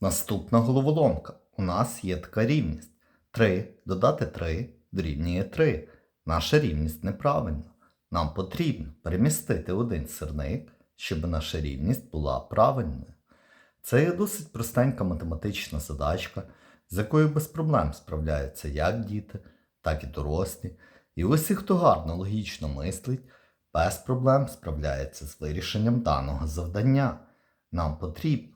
Наступна головоломка. У нас є така рівність. 3 додати 3 дорівнює 3. Наша рівність неправильна. Нам потрібно перемістити один сирник, щоб наша рівність була правильною. Це є досить простенька математична задачка, з якою без проблем справляються як діти, так і дорослі. І усі, хто гарно логічно мислить, без проблем справляється з вирішенням даного завдання. Нам потрібно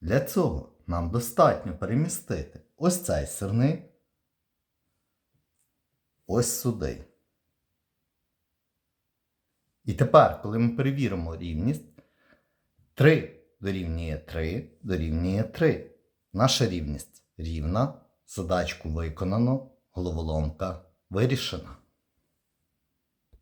Для цього нам достатньо перемістити ось цей сирник ось сюди. І тепер, коли ми перевіримо рівність, 3 дорівнює 3 дорівнює 3. Наша рівність рівна, задачку виконано, головоломка вирішена.